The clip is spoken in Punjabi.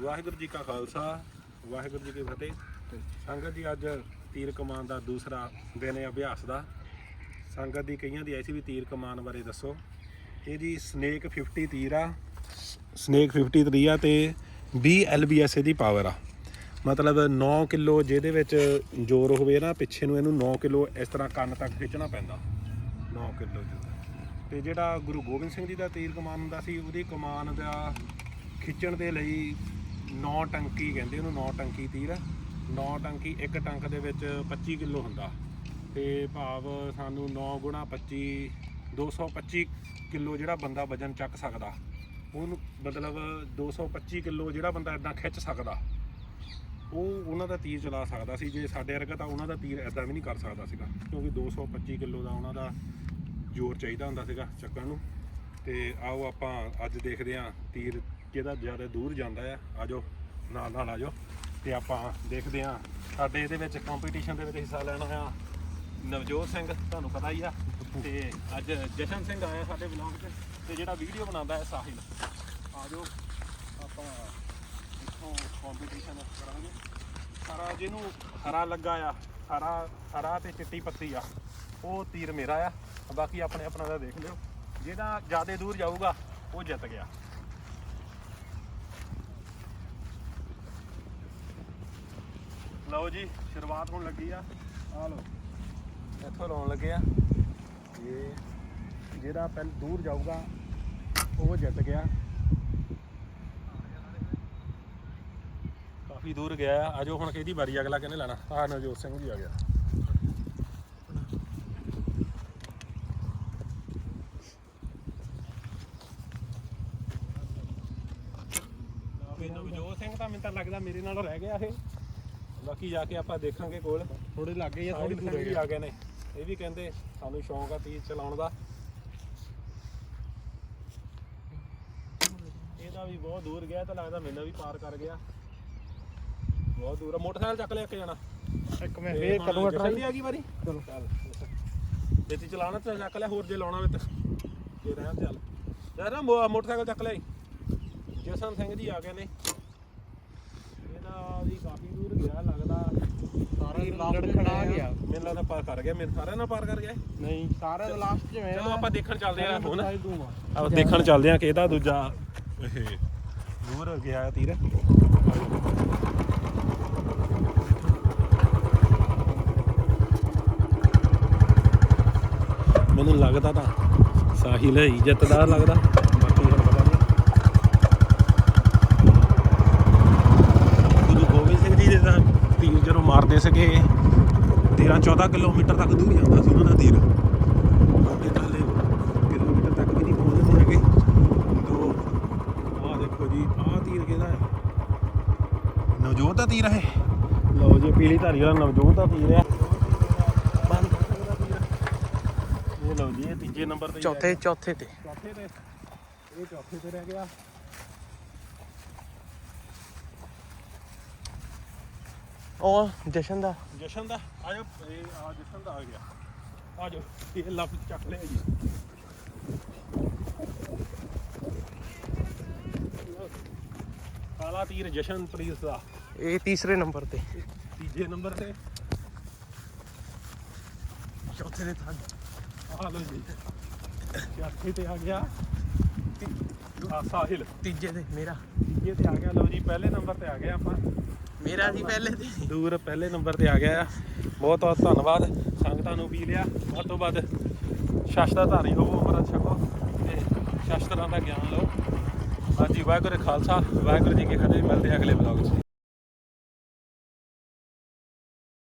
ਵਾਹਿਗੁਰੂ ਜੀ ਕਾ ਖਾਲਸਾ, ਵਾਹਿਗੁਰੂ ਜੀ ਕੀ ਫਤਿਹ। ਸੰਗਤ ਜੀ, ਅੱਜ ਤੀਰ ਕਮਾਨ ਦਾ ਦੂਸਰਾ ਦਿਨ ਹੈ ਅਭਿਆਸ ਦਾ। ਸੰਗਤ ਦੀ ਕਈਆਂ ਦੀ ਐਸੀ ਵੀ ਤੀਰ ਕਮਾਨ ਬਾਰੇ ਦੱਸੋ। ਇਹ ਜੀ ਸਨੇਕ 50 ਤੀਰ ਆ। ਸਨੇਕ 50 ਤੀਰ ਆ ਤੇ 20 ਐਲਬੀਐਸ ਦੀ ਪਾਵਰ ਆ। ਮਤਲਬ 9 ਕਿਲੋ ਜਿਹਦੇ ਵਿੱਚ ਜ਼ੋਰ ਹੋਵੇ ਨਾ, ਪਿੱਛੇ ਨੂੰ ਇਹਨੂੰ 9 ਕਿਲੋ ਇਸ ਤਰ੍ਹਾਂ ਕੰਨ ਤੱਕ ਖਿੱਚਣਾ ਪੈਂਦਾ। 9 ਕਿਲੋ ਤੇ ਜਿਹੜਾ ਗੁਰੂ ਗੋਬਿੰਦ ਸਿੰਘ ਜੀ ਦਾ ਤੀਰ ਕਮਾਨ ਹੁੰਦਾ ਸੀ, ਉਹਦੀ ਕਮਾਨ ਦਾ ਖਿੱਚਣ ਦੇ ਲਈ 9 ਟੰਕੀ ਕਹਿੰਦੇ ਉਹਨੂੰ 9 ਟੰਕੀ ਤੀਰ। 9 ਟੰਕੀ, ਇੱਕ ਟੰਕ ਦੇ ਵਿੱਚ 25 ਕਿਲੋ ਹੁੰਦਾ। ਤੇ ਭਾਵ ਸਾਨੂੰ 9 ਗੁਣਾ 25 225 ਕਿਲੋ ਜਿਹੜਾ ਬੰਦਾ ਵਜਨ ਚੱਕ ਸਕਦਾ। ਉਹਨੂੰ ਮਤਲਬ 225 ਕਿਲੋ ਜਿਹੜਾ ਬੰਦਾ ਇਦਾਂ ਖਿੱਚ ਸਕਦਾ। ਉਹ ਉਹਨਾਂ ਦਾ ਤੀਰ ਚਲਾ ਸਕਦਾ ਸੀ। ਜੇ ਸਾਡੇ ਵਰਗਾ ਤਾਂ ਉਹਨਾਂ ਦਾ ਤੀਰ ਐਦਾਂ ਵੀ ਨਹੀਂ ਕਰ ਸਕਦਾ ਸੀਗਾ, ਕਿਉਂਕਿ 225 ਕਿਲੋ ਦਾ ਉਹਨਾਂ ਦਾ ਜ਼ੋਰ ਚਾਹੀਦਾ ਹੁੰਦਾ ਸੀਗਾ ਚੱਕਣ ਨੂੰ। ਤੇ ਆਓ ਆਪਾਂ ਅੱਜ ਦੇਖਦੇ ਹਾਂ ਤੀਰ ਜਿਹਦਾ ਜ਼ਿਆਦਾ ਦੂਰ ਜਾਂਦਾ ਆ। ਆਜੋ, ਨਾਲ ਨਾਲ ਆਜੋ ਤੇ ਆਪਾਂ ਦੇਖਦੇ ਹਾਂ। ਸਾਡੇ ਇਹਦੇ ਵਿੱਚ ਕੰਪੀਟੀਸ਼ਨ ਦੇ ਵਿੱਚ ਹਿੱਸਾ ਲੈਣਾ ਆ ਨਵਜੋਤ ਸਿੰਘ, ਤੁਹਾਨੂੰ ਪਤਾ ਹੀ ਆ। ਤੇ ਅੱਜ ਜਸ਼ਨ ਸਿੰਘ ਆਇਆ ਸਾਡੇ ਵਲੌਗ 'ਚ ਤੇ ਜਿਹੜਾ ਵੀਡੀਓ ਬਣਾਉਂਦਾ ਹੈ ਸਾਹਿਲ। ਆਜੋ, ਆਪਾਂ ਇੱਥੋਂ ਕੰਪੀਟੀਸ਼ਨ ਕਰਾਂਗੇ। ਸਾਰਾ ਜਿਹਨੂੰ ਹਰਾ ਲੱਗਾ ਆ, ਹਰਾ ਹਰਾ ਤੇ ਚਿੱਟੀ ਪੱਤੀ ਆ, ਉਹ ਤੀਰ ਮੇਰਾ ਆ। ਬਾਕੀ ਆਪਣੇ ਆਪਣਾ ਦਾ ਦੇਖ ਲਿਓ। ਜਿਹਦਾ ਜ਼ਿਆਦਾ ਦੂਰ ਜਾਊਗਾ, ਉਹ ਜਿੱਤ ਗਿਆ। ਲਓ ਜੀ, ਸ਼ੁਰੂਆਤ ਹੋਣ ਲੱਗੀ ਆ। ਆ ਲਓ। ਇੱਥੋਂ ਲਾਉਣ ਲੱਗੇ ਆ। ਇਹ ਜਿਹੜਾ ਪਹਿਲ ਦੂਰ ਜਾਊਗਾ, ਉਹ ਜਿੱਤ ਗਿਆ। ਕਾਫੀ ਦੂਰ ਗਿਆ ਆਜੋ ਹੁਣ ਕਿਹਦੀ ਵਾਰੀ ਅਗਲਾ ਕਿਹਨੇ ਲੈਣਾ? ਆ ਨਵਜੋਤ ਸਿੰਘ ਜੀ ਆ ਗਿਆ। ਨਵਜੋਤ ਸਿੰਘ ਤਾਂ ਮੈਨੂੰ ਤਾਂ ਲੱਗਦਾ ਮੇਰੇ ਨਾਲ ਰਹਿ ਗਿਆ ਇਹ। ਬਾਕੀ ਜਾ ਕੇ ਆਪਾਂ ਦੇਖਾਂਗੇ ਕੋਲ। ਥੋੜੇ ਲੱਗੇ ਜਾਂ ਥੋੜੀ ਦੂਰ ਵੀ ਆ। ਗਏ ਨੇ। ਇਹ ਵੀ ਕਹਿੰਦੇ ਸਾਨੂੰ ਸ਼ੌਂਕ ਆ ਤੀਰ ਚਲਾਉਣ ਦਾ। ਇਹਦਾ ਵੀ ਬਹੁਤ ਦੂਰ ਗਿਆ ਤਾਂ ਲੱਗਦਾ ਮੈਨੂੰ ਵੀ ਪਾਰ ਕਰ ਗਿਆ। ਬਹੁਤ ਦੂਰ ਆ। ਮੋਟਰਸਾਈਕਲ ਚੱਕ ਲਿਆ ਇੱਕ ਜਣਾ। ਇੱਕ ਮੈਂ ਫੇਰ ਕਰੂੰਗਾ ਟਰਾਈ ਆ ਗਈ ਵਾਰੀ? ਚਲੋ। ਚੱਲ ਜੇ ਤੀ ਚਲਾਉਣਾ ਤਾਂ ਚੱਕ ਲੈ ਹੋਰ ਜੇ ਲਾਉਣਾ ਵੇ ਤਾਂ। ਜੇ ਰਹਿਣ ਚੱਲ। ਯਾਰ ਨਾ ਮੋਟਰਸਾਈਕਲ ਚੱਕ ਲੈ ਜਸਨ ਸਿੰਘ ਜੀ ਆ ਗਏ ਨੇ। ਇਹਦਾ ਵੀ ਕਾਫੀ ਦੂਰ ਗਿਆ ਲੜਖੜਾ ਗਿਆ। ਮੈਨੂੰ ਲੱਗਦਾ ਪਾਰ ਕਰ ਗਿਆ ਮੇਰੇ ਸਾਰਿਆਂ ਨਾਲ ਪਾਰ ਕਰ ਗਿਆ ਇਹ। ਨਹੀਂ ਸਾਰਿਆਂ ਦਾ ਲਾਸਟ ਚ ਮੈਂ ਚਲੋ ਆਪਾਂ ਦੇਖਣ ਚੱਲਦੇ ਆ ਹੁਣ। ਟਰਾਈ ਦੂੰਗਾ ਆਪਾਂ ਦੇਖਣ ਚੱਲਦੇ ਆ ਕਿ ਇਹਦਾ ਦੂਜਾ ਇਹ ਦੂਰ ਗਿਆ ਤੀਰ। ਮੈਨੂੰ ਲੱਗਦਾ ਤਾਂ ਸਾਹਿਲ ਹੀ ਜਿੱਤਦਾ ਲੱਗਦਾ ਬਾਕੀ ਹੁਣ ਪਤਾ ਨਹੀਂ ਗੁਰੂ ਗੋਬਿੰਦ ਸਿੰਘ ਜੀ ਦੇ ਤਾਂ ਤੀਰ ਸੀਗੇ 13 14 ਕਿਲੋਮੀਟਰ ਤੱਕ ਦੂਰ ਜਾਂਦਾ ਸੀ ਉਹਨਾਂ ਦਾ ਤੀਰ। ਅੱਗੇ ਥੱਲੇ ਕਿਲੋਮੀਟਰ ਤੱਕ ਵੀ ਨਹੀਂ ਪਹੁੰਚਦੇ ਹੈਗੇ। ਤੋ ਆਹ ਦੇਖੋ ਜੀ ਆਹ ਤੀਰ ਕਿਹਦਾ ਹੈ? ਨਵਜੋਤ ਦਾ ਤੀਰ ਹੈ ਲਓ ਜੀ ਪੀਲੀ ਧਾਰੀ ਵਾਲਾ ਨਵਜੋਤ ਦਾ ਤੀਰ ਹੈ। ਦਾ ਇਹ ਲਓ ਜੀ ਇਹ ਤੀਜੇ ਨੰਬਰ ਤੇ ਚੌਥੇ ਚੌਥੇ ਤੇ। ਚੌਥੇ ਤੇ। ਇਹ ਚੌਥੇ ਤੇ ਰਹਿ ਗਿਆ। ਉਹ ਜਸ਼ਨ ਦਾ। ਜਸ਼ਨ ਦਾ। ਆਜੋ। ਇਹ ਆ ਜਸ਼ਨ ਦਾ ਆ ਗਿਆ। ਆਜੋ। ਇਹ ਲੱਭ ਚੱਕ ਲਿਆ ਜੀ। ਕਾਲਾ ਤੀਰ ਜਸ਼ਨ ਪ੍ਰੀਤ ਦਾ। ਇਹ ਤੀਸਰੇ ਨੰਬਰ ਤੇ। ਤੀਜੇ ਨੰਬਰ ਤੇ। ਚੌਥੇ ਦੇ ਥਾਂ। ਆ ਲੋ ਜੀ। ਚੌਥੇ ਤੇ ਆ ਗਿਆ। ਆ ਸਾਹਿਲ। ਤੀਜੇ ਤੇ ਮੇਰਾ। ਤੀਜੇ ਤੇ ਆ ਗਿਆ। ਲਓ ਜੀ ਪਹਿਲੇ ਨੰਬਰ ਤੇ ਆ ਗਏ ਆਪਾਂ। ਮੇਰਾ ਜੀ ਪਹਿਲੇ ਤੇ। ਦੂਰ ਪਹਿਲੇ ਨੰਬਰ ਤੇ ਆ ਗਿਆ ਆ। ਬਹੁਤ ਬਹੁਤ ਧੰਨਵਾਦ। ਸੰਗਤਾਂ ਨੂੰ ਪੀ ਲਿਆ ਵੱਧ ਤੋਂ ਵੱਧ ਸ਼ਸਤਰ ਧਾਰੀ ਹੋਵੋ ਅਮਰਤ ਛਕੋ ਤੇ ਸ਼ਸਤਰਾਂ ਦਾ ਗਿਆਨ ਲਓ। ਹਾਂਜੀ, ਵਾਹਿਗੁਰੂ ਖਾਲਸਾ। ਵਾਹਿਗੁਰੂ ਜੀ ਕੀ ਫਤਿਹ। ਮਿਲਦੇ ਅਗਲੇ ਵਲੌਗ 'ਚ।